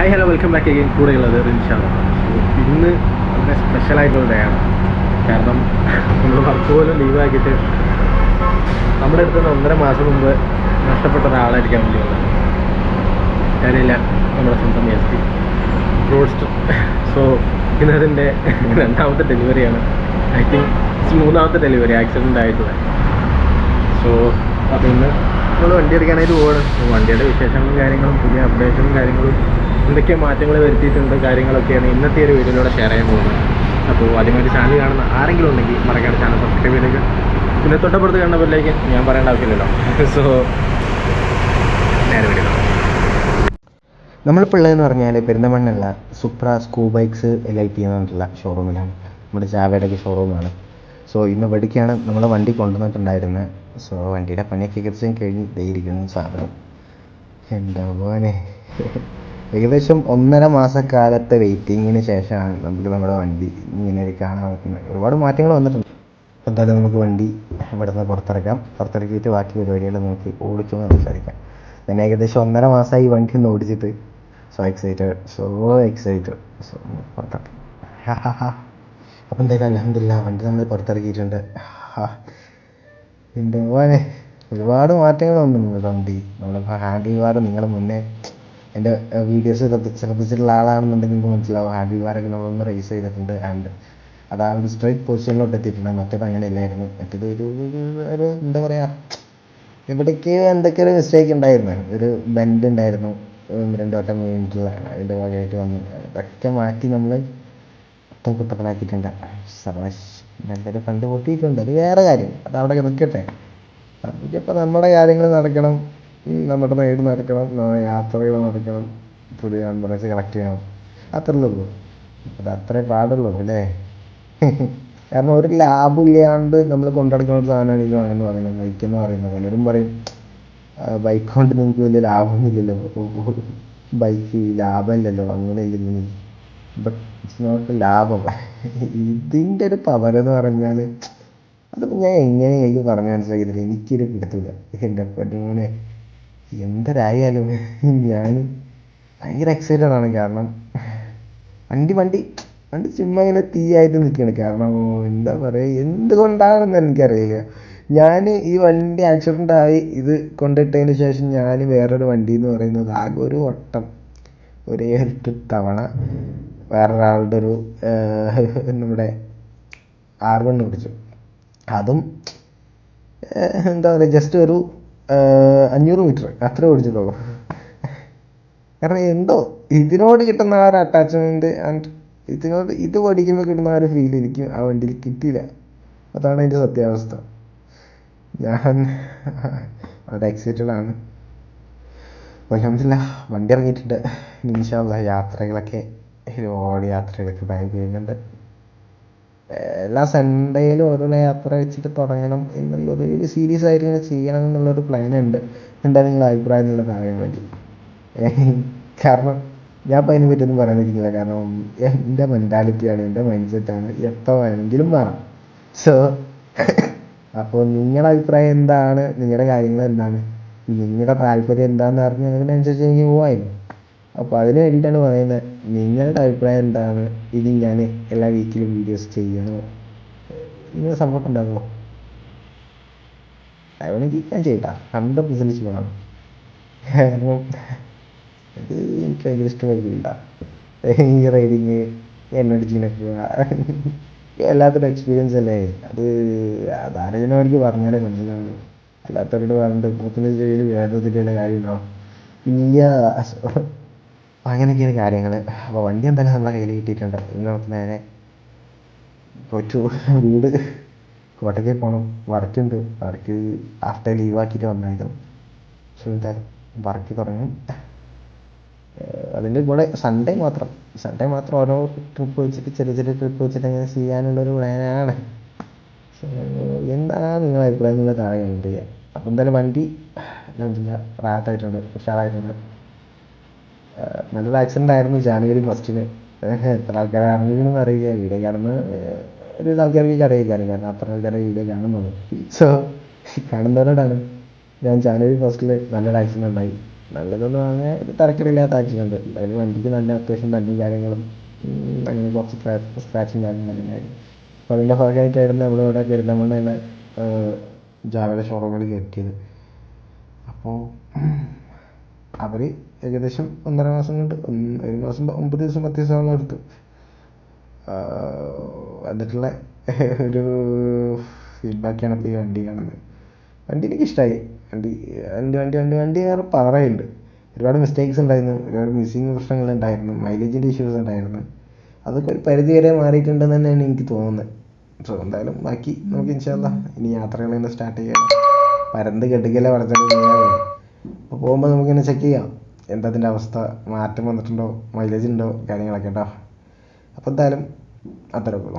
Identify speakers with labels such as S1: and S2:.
S1: Hi hello welcome back again കൂടെയുള്ളത് റിൻഷാണ് ഇന്ന് വളരെ സ്പെഷ്യലായിട്ടുള്ള ഡേ ആണ്. കാരണം നമ്മൾ വർക്ക് പോലും ലീവാക്കിയിട്ട് നമ്മുടെ അടുത്ത് നിന്ന് ഒന്നര മാസം മുമ്പ് നഷ്ടപ്പെട്ട ഒരാളായിരിക്കാൻ വേണ്ടിയുള്ളത് കാര്യമില്ല നമ്മുടെ സ്വന്തം എസ് പി റോഡ്സ്റ്റർ സോ ഇന്നതിന്റെ രണ്ടാമത്തെ ഡെലിവറിയാണ് ഐ തിങ്ക് മൂന്നാമത്തെ ഡെലിവറി ആക്സിഡന്റ് ആയിട്ടുള്ള സോ ഇന്ന് നമ്മൾ വണ്ടി എടുക്കാനായിട്ട് പോവാണ്. വണ്ടിയുടെ വിശേഷങ്ങളും കാര്യങ്ങളും പുതിയ അപ്ഡേഷനും കാര്യങ്ങളും എന്തൊക്കെ മാറ്റങ്ങൾ വരുത്തിയിട്ടുണ്ട് കാര്യങ്ങളൊക്കെയാണ് ഇന്നത്തെ ഒരു വീഡിയോയിലൂടെ ഷെയർ ചെയ്യാൻ പോകുന്നത്. അപ്പോൾ ആദ്യമായിട്ട് ചാനൽ കാണുന്ന ആരെങ്കിലും ഉണ്ടെങ്കിൽ മറക്കാതെ ചാനൽ സബ്സ്ക്രൈബ് ചെയ്തേക്ക്. പിന്നെ തൊട്ടപ്പുറത്ത് കാണുന്നവരിലേക്ക് ഞാൻ പറയേണ്ട ആവശ്യമില്ലല്ലോ. സോ നേരെ വീഡിയോ
S2: ഉള്ളതെന്ന് പറഞ്ഞാൽ പെരുന്തമണ്ണുള്ള സുപ്ര സ്കൂ ബൈക്സ് എൽ ഐ ടി എന്ന് പറഞ്ഞിട്ടുള്ള ഷോറൂമിലാണ് നമ്മുടെ ചാവയുടെ ഒക്കെ ഷോറൂമാണ് സോ ഇന്ന് ഇവിടേക്കാണ് നമ്മൾ വണ്ടി കൊണ്ടുവന്നിട്ടുണ്ടായിരുന്നത് സോ വണ്ടിയുടെ പണിയൊക്കെ ഏകദേശം കഴിഞ്ഞ് ഇരിക്കുന്നു സാധനം. എന്താ പോനെ ഏകദേശം ഒന്നര മാസക്കാലത്തെ വെയിറ്റിങ്ങിന് ശേഷമാണ് നമുക്ക് നമ്മുടെ വണ്ടി ഇങ്ങനെ കാണാൻ പറ്റുന്നത്. ഒരുപാട് മാറ്റങ്ങൾ വന്നിട്ടുണ്ട്. അപ്പോൾ എന്തായാലും നമുക്ക് വണ്ടി ഇവിടെ നിന്ന് പുറത്തിറക്കാം. പുറത്തിറക്കിയിട്ട് ബാക്കി പരിപാടികൾ നോക്കി ഓടിച്ചു സംസാരിക്കാം. ഞാൻ ഏകദേശം ഒന്നര മാസമായി വണ്ടി ഒന്ന് ഓടിച്ചിട്ട്. So excited so excited so പുറത്തിറക്കി. അപ്പം എന്തായാലും അലഹമില്ല വണ്ടി നമ്മൾ പുറത്തിറക്കിയിട്ടുണ്ട്. മോനെ ഒരുപാട് മാറ്റങ്ങൾ വന്നിട്ടുണ്ട് വണ്ടി. നമ്മളിപ്പോൾ ഹാൻഡിൽ ബാർ നിങ്ങളുടെ മുന്നേ എന്റെ വീഡിയോസ് ശ്രദ്ധിച്ചിട്ടുള്ള ആളാണെന്നുണ്ടെങ്കിൽ നിങ്ങൾക്ക് മനസ്സിലാവും. ഹാൻഡിൽ ബാറൊക്കെ നമ്മളൊന്ന് റേസ് ചെയ്തിട്ടുണ്ട് ആൻഡ് അത് ആ ഒരു സ്ട്രൈറ്റ് പൊസിഷനിലോട്ട് എത്തിയിട്ടുണ്ട്. മറ്റേത് അങ്ങനെയല്ലായിരുന്നു. മറ്റേത് ഒരു ഒരു- എന്താ പറയുക ഇവിടേക്ക് എന്തൊക്കെ ഒരു മിസ്റ്റേക്ക് ഉണ്ടായിരുന്നു. ഒരു ബെൻഡ് ഉണ്ടായിരുന്നു. ഉം, രണ്ട് വട്ടം വീണിട്ടുള്ള അതിന്റെ ഭാഗമായിട്ട് വന്നു അതൊക്കെ മാറ്റി നമ്മൾ മൊത്തം കുത്തപ്പനാക്കിയിട്ടുണ്ട്. സർവശ് നല്ലൊരു ഫണ്ട് പൊട്ടിയിട്ടുണ്ട്. അത് വേറെ കാര്യം. അത് അവിടെ നിൽക്കട്ടെ. അതിപ്പോൾ നമ്മുടെ കാര്യങ്ങൾ നടക്കണം. നമ്മുടെ റൈഡ് നടക്കണം യാത്രകൾ നടക്കണം. പുതിയ ആംബുലൻസ് കളക്ട് ചെയ്യണം. അത്രേ ഉള്ളൂ. അത് അത്രേ പാടുള്ളൂ അല്ലേ? കാരണം ഒരു ലാഭം ഇല്ലാണ്ട് നമ്മൾ കൊണ്ടുനടക്കുന്ന ഒരു സാധനമാണ് ഇത് എന്ന് പറയുന്നത്. ബൈക്ക് എന്ന് പറയുന്നത്. പലരും പറയും ബൈക്ക് കൊണ്ട് നിങ്ങൾക്ക് വലിയ ലാഭമൊന്നുമില്ലല്ലോ ബൈക്ക് ലാഭമില്ലല്ലോ അങ്ങനെ ഇല്ലല്ലോ ബട്ട് ഇറ്റ്സ് നോട്ട് ലാഭം. ഇതിന്റെ ഒരു പവർ എന്ന് പറഞ്ഞാൽ അത് ഞാൻ എങ്ങനെ പറഞ്ഞു മനസ്സിലാക്കിയില്ല എനിക്കൊരു കിട്ടത്തില്ല. എന്റെ പൊന്നോനെ. എന്തരായാലും ഞാൻ ഭയങ്കര എക്സൈറ്റഡ് ആണ് കാരണം വണ്ടി വണ്ടി വണ്ടി ചുമ്മാ ഇങ്ങനെ തീയായിട്ട് നിൽക്കുകയാണ് കാരണം എന്താ പറയുക എന്തുകൊണ്ടാണെന്ന് എനിക്കറിയില്ല. ഞാൻ ഈ വണ്ടി ആക്സിഡന്റ് ആയി ഇത് കൊണ്ടിട്ടതിന് ശേഷം ഞാൻ വേറൊരു വണ്ടി എന്ന് പറയുന്നത് ആകെ ഒരു വട്ടം ഒരേ ഒരു തവണ വേറൊരാളുടെ ഒരു നമ്മുടെ ആർ വൺ ഓടിച്ചു. അതും എന്താ പറയുക ജസ്റ്റ് ഒരു അഞ്ഞൂറ് മീറ്റർ. അത്രേ ഓടിച്ചിട്ടുള്ളൂ. കാരണം എന്തോ ഇതിനോട് കിട്ടുന്ന ആ ഒരു അറ്റാച്ച്മെന്റ് ആൻഡ് ഇതിനോട് ഇത് പഠിക്കുമ്പോൾ കിട്ടുന്ന ആ ഒരു ഫീൽ എനിക്ക് ആ വണ്ടിയിൽ കിട്ടിയില്ല. അതാണ് അതിന്റെ സത്യാവസ്ഥ. ഞാൻ വളരെ എക്സൈറ്റഡ് ആണ്. അലഹമില്ല വണ്ടി ഇറങ്ങിയിട്ടുണ്ട്. ഇൻഷാല്ല യാത്രകളൊക്കെ ഒരുപാട് യാത്രകളൊക്കെ പ്ലാൻ ചെയ്യുന്നുണ്ട്. എല്ലാ സൺഡേയിലും ഓരോന്ന് യാത്ര വെച്ചിട്ട് തുടങ്ങണം ഒരു സീരിയസ് ആയിട്ട് ഇങ്ങനെ ചെയ്യണം എന്നുള്ളൊരു പ്ലാൻ ഉണ്ട്. എന്താ നിങ്ങളുടെ അഭിപ്രായം എന്നുള്ളത് അറിയാൻ വേണ്ടി കാരണം ഞാൻ ഇപ്പം അതിനെ പറ്റിയൊന്നും പറയാൻ പറ്റില്ല കാരണം എന്റെ മെന്റാലിറ്റിയാണ് എന്റെ മൈൻഡ് സെറ്റാണ് എപ്പോൾ വേണമെങ്കിലും വേണം സോ അപ്പോൾ നിങ്ങളുടെ അഭിപ്രായം എന്താണ്? നിങ്ങളുടെ കാര്യങ്ങൾ എന്താണ്? നിങ്ങളുടെ താല്പര്യം എന്താണെന്ന് അറിഞ്ഞ് അതിനനുസരിച്ച് എനിക്ക് പോവായിരുന്നു അപ്പോൾ അതിന് വേണ്ടിയിട്ടാണ് പറയുന്നത്. നിങ്ങളുടെ അഭിപ്രായം എന്താണ്? ഇനി ഞാൻ എല്ലാ വീക്കിലും വീഡിയോസ് ചെയ്യണോ? നിങ്ങൾ സപ്പോർട്ട് ഉണ്ടാകുമോ വേണമെങ്കിൽ ഞാൻ ചെയ്യട്ടാ. ഹൺഡ്രഡ് പെർസെന്റേജ് വേണം കാരണം അത് എനിക്ക് ഭയങ്കര ഇഷ്ടമായ ഈ റൈഡിങ് എന്നടിച്ചിനൊക്കെ എല്ലാത്തിനും എക്സ്പീരിയൻസ് അല്ലേ? അത് അവർക്ക് പറഞ്ഞാലേ മനസ്സിലാവുള്ളൂ. അല്ലാത്തവരോട് പറഞ്ഞിട്ട് മൂത്തിന് ചെയ്യുന്ന വേദത്തിന്റെ കാര്യമുണ്ടോ? ഇല്ല. അപ്പം അങ്ങനെയൊക്കെയാണ് കാര്യങ്ങൾ അപ്പോൾ വണ്ടി എന്തായാലും നമ്മുടെ കയ്യിൽ കിട്ടിയിട്ടുണ്ട്. ഇന്ന് നമുക്ക് നേരെ പോയിട്ട് വീട് കോട്ടയ്ക്ക് പോകണം വർക്കുണ്ട്. വർക്ക് ആഫ്റ്റർ ലീവ് ആക്കിയിട്ട് വന്നായിരുന്നു പക്ഷെ എന്തായാലും വർക്ക് തുടങ്ങും. അതിന്റെ കൂടെ സൺഡേ മാത്രം. സൺഡേ മാത്രം ഓരോ ട്രിപ്പ് വെച്ചിട്ട് ചെറിയ ചെറിയ ട്രിപ്പ് വെച്ചിട്ട് അങ്ങനെ ചെയ്യാനുള്ളൊരു പ്ലാനാണ്. എന്താണ് നിങ്ങളുടെ അഭിപ്രായം? എന്നുള്ള കമന്റ് ചെയ്യുക അപ്പോൾ എന്തായാലും വണ്ടി എന്താ റാത്തായിട്ടുണ്ട് ഉഷാറായിട്ടുണ്ട്. നല്ലൊരു ആക്സിഡന്റ് ആയിരുന്നു ജാനുവരി ഫസ്റ്റിന് എത്ര ആൾക്കാരാണെന്ന് അറിയില്ല. വീഡിയോ കാണുന്ന ഏഹ് ഒരു ആൾക്കാർക്ക് അറിയില്ല. കാരണം അത്ര ആൾക്കാരെ വീഡിയോ കാണുന്നത് സോ കാണുന്നവരോടാണ്. ഞാൻ ജാനുവരി ഫസ്റ്റിൽ നല്ലൊരു ആക്സിഡന്റ് ഉണ്ടായി. നല്ലതെന്ന് പറഞ്ഞാൽ ഒരു തരക്കേടില്ലാത്ത ആക്സിഡന്റ് അതായത് വണ്ടിക്ക് നല്ല അത്യാവശ്യം തന്നെ കാര്യങ്ങളും അങ്ങനെ കുറച്ച് സ്ക്രാച്ചും കാര്യങ്ങളും ഉണ്ടായിരുന്നു അപ്പോൾ അതിന്റെ ഭാഗമായിട്ടായിരുന്നു നമ്മളിവിടെ പെരിന്തൽമണ്ണ ജാവയുടെ ഷോറൂമിൽ കയറ്റിയത്. അപ്പോൾ അവർ ഏകദേശം ഒന്നര മാസം കൊണ്ട് ഒരു മാസം ഒമ്പത് ദിവസം പത്ത് ദിവസമോളം എടുത്തു. എന്നിട്ടുള്ള ഒരു ഫീഡ്ബാക്കാണ് ഇപ്പോൾ ഈ വണ്ടി കാണുന്നത്. വണ്ടി എനിക്ക് ഇഷ്ടായി. വണ്ടി വണ്ടി വണ്ടി വണ്ടി വണ്ടി വേറെ പവറായിട്ടുണ്ട് ഒരുപാട് മിസ്റ്റേക്സ് ഉണ്ടായിരുന്നു. ഒരുപാട് മിസ്സിങ് പ്രശ്നങ്ങൾ ഉണ്ടായിരുന്നു. മൈലേജിന്റെ ഇഷ്യൂസ് ഉണ്ടായിരുന്നു. അതൊക്കെ ഒരു പരിധി വരെ മാറിയിട്ടുണ്ടെന്ന് തന്നെയാണ് എനിക്ക് തോന്നുന്നത്. സോ എന്തായാലും ബാക്കി നമുക്ക് ഇൻഷാല്ല ഇനി യാത്രകൾ തന്നെ സ്റ്റാർട്ട് ചെയ്യാം. പരന്ത് കെട്ടിക്കല്ലേ പറഞ്ഞിട്ട് അപ്പോൾ പോകുമ്പോൾ നമുക്കിങ്ങനെ ചെക്ക് ചെയ്യാം. എന്താ അതിന്റെ അവസ്ഥ? മാറ്റം വന്നിട്ടുണ്ടോ? മൈലേജ് ഉണ്ടോ? കാര്യങ്ങളൊക്കെ കേട്ടോ അപ്പോൾ എന്തായാലും അത്രയൊക്കെ ഉള്ളൂ.